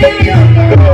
Hey,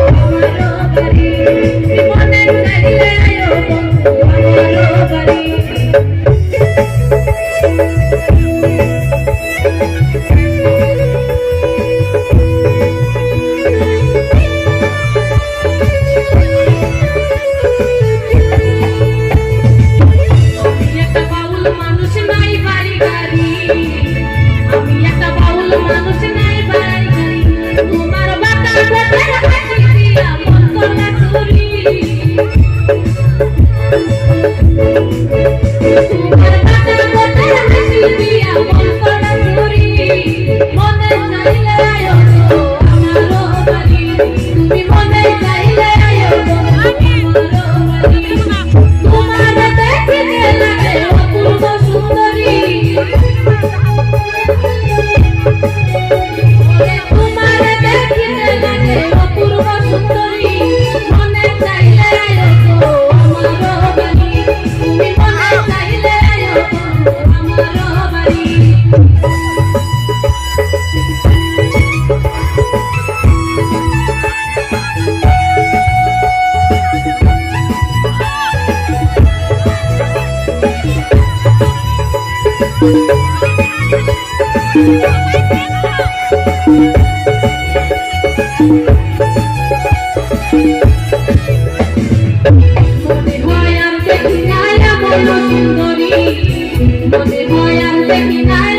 Mother, boy, I'm taking nine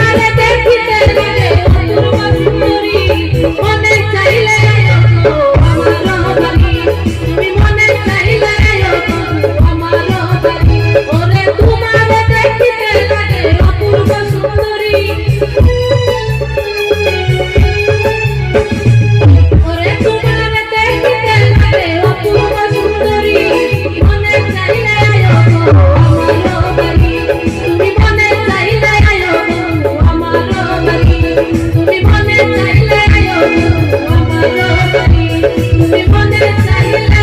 If we wanted to